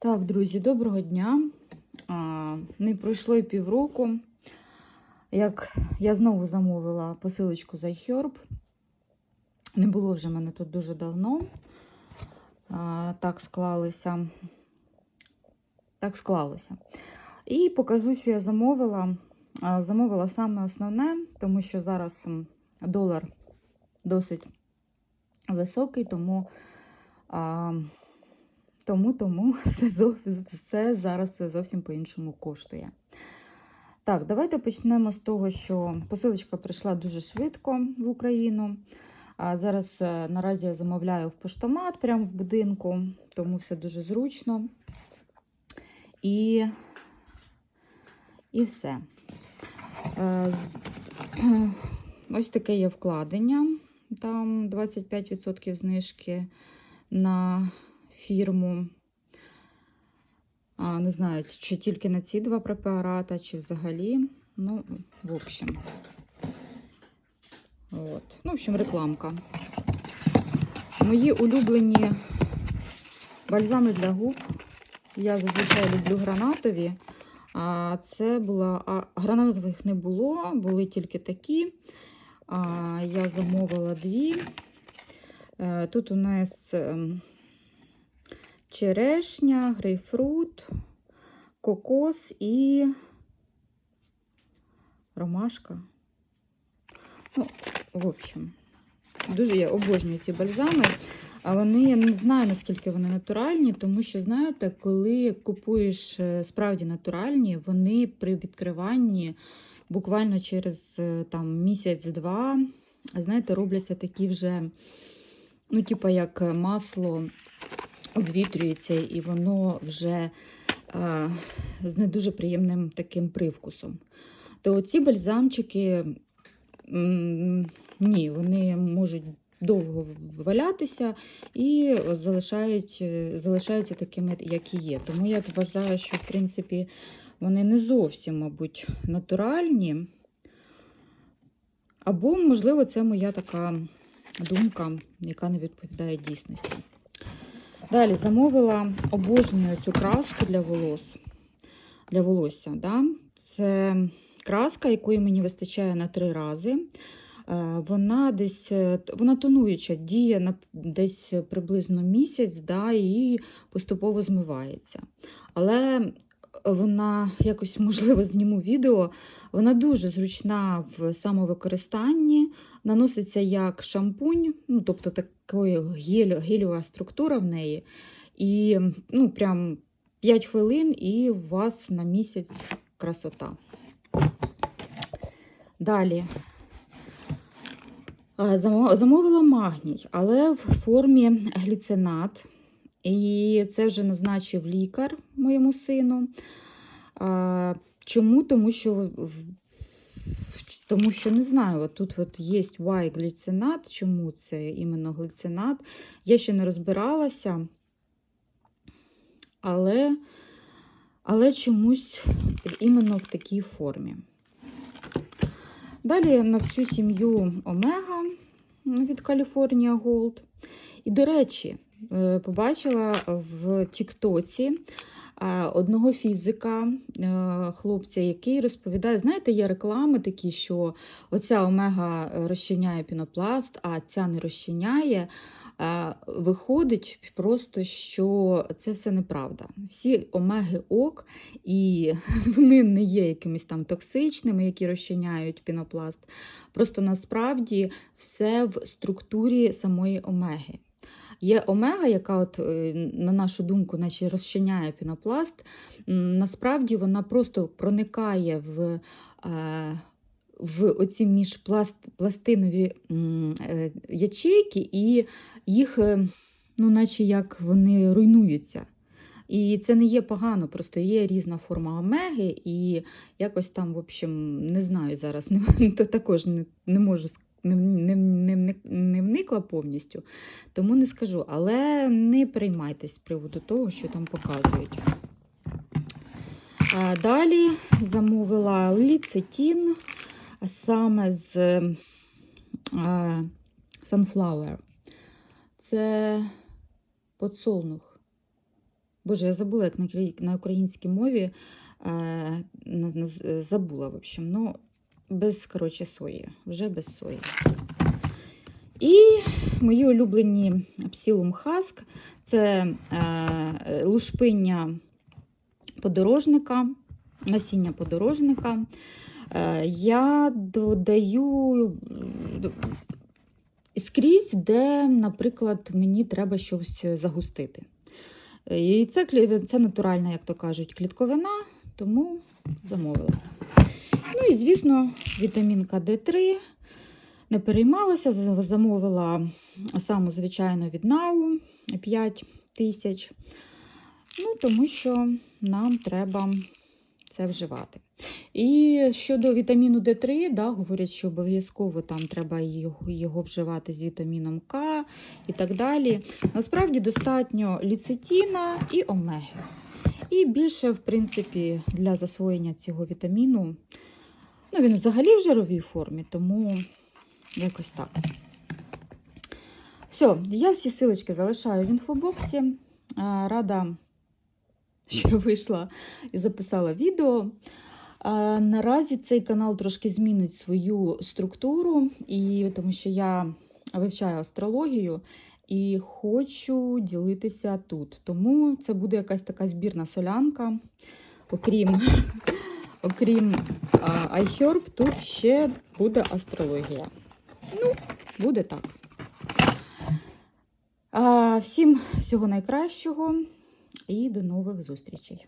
Так, друзі, доброго дня. Не пройшло й півроку, як я знову замовила посилочку з iHerb. Не було вже мене тут дуже давно. Так склалося. Так склалося. І покажу, що я замовила. Замовила саме основне, тому що зараз долар досить високий, тому. Тому, тому все, все зараз зовсім по-іншому коштує. Так, давайте почнемо з того, що посилочка прийшла дуже швидко в Україну. А зараз е, наразі я замовляю в поштомат прямо в будинку, тому все дуже зручно. І, і все. Е, Ось таке є вкладення. Там 25% знижки на фірму. А, не знаю, чи тільки на ці два препарати, чи взагалі. Ну, в общем. От. Ну, в общем, рекламка. Мої улюблені бальзами для губ. Я зазвичай люблю гранатові. А це була. А гранатових не було, були тільки такі. А, я замовила дві. Е, Тут у нас ем, черешня, грейпфрут, кокос і ромашка. Ну, в общем, дуже я обожнюю ці бальзами. А вони я не знаю, наскільки вони натуральні, тому що, знаєте, коли купуєш е, справді натуральні, вони при відкриванні буквально через е, там місяць-два, знаєте, робляться такі вже, ну, типа як масло обвітрюється, і воно вже е, з не дуже приємним таким привкусом. То ці бальзамчики, ні, вони можуть довго валятися і залишають, е, залишаються такими, як і є. Тому я вважаю, що в принципі вони не зовсім, мабуть, натуральні. Або, можливо, це моя така думка, яка не відповідає дійсності. Далі замовила обожнюю цю краску для волос. Для волосся. Да? Це краска, якої мені вистачає на три рази. Е, Вона десь е, вона тонуюча, діє на десь приблизно місяць, да, і поступово змивається. Але вона якось, можливо, зніму відео. Вона дуже зручна в самовикористанні, наноситься як шампунь, ну, тобто такої гель, гелєва структура в неї. І ну, прям 5 хвилин, і у вас на місяць красота. Далі. Замовила магній, але в формі гліцинат. І це вже назначив лікар моєму сину. А, Чому? Тому що, тому що не знаю, от тут от є Y-гліцинат. Чому це іменно гліцинат? Я ще не розбиралася, але, але чомусь іменно в такій формі. Далі на всю сім'ю Омега від California Gold. І, до речі, побачила в Тіктоці е, одного фізика, е, хлопця, який розповідає: знаєте, є реклами такі, що оця омега розчиняє пінопласт, а ця не розчиняє. Е, Виходить просто, що це все неправда. Всі омеги ок, і вони не є якимись там токсичними, які розчиняють пінопласт. Просто насправді все в структурі самої омеги. Є омега, яка, от, е, на нашу думку, наче розчиняє пінопласт. Насправді вона просто проникає в, е, в оці міжпластинові е, ячейки, і їх, ну, наче як вони руйнуються. І це не є погано, просто є різна форма омеги, і якось там, в общем, не знаю зараз, не, також не, не можу не, не, не, не, вникла повністю, тому не скажу. Але не переймайтесь з приводу того, що там показують. А Далі замовила ліцетін саме з е, Sunflower. Це подсолнух. Боже, я забула, як на, українській мові забула, в общем. Ну, без коротше, сої, вже без сої. І мої улюблені псілум хаск це е, лушпиння подорожника, насіння подорожника. Е, я додаю скрізь, де, наприклад, мені треба щось загустити. І це, це натуральна, як то кажуть, клітковина, тому замовила. Ну і, звісно, вітамінка D3. Не переймалася, замовила саму звичайну від НАУ 5 тисяч. Ну, тому що нам треба це вживати. І щодо вітаміну D3, да, говорять, що обов'язково там треба його, його вживати з вітаміном К і так далі. Насправді достатньо ліцетіна і омеги. І більше, в принципі, для засвоєння цього вітаміну. Ну, він взагалі в жировій формі, тому якось так. Все, я всі силочки залишаю в інфобоксі. Рада, що вийшла і записала відео. Наразі цей канал трошки змінить свою структуру, і тому що я вивчаю астрологію і хочу ділитися тут. Тому це буде якась така збірна солянка. Окрім, окрім iHerb, тут ще буде астрологія. Ну, буде так. А, всім всього найкращого і до нових зустрічей.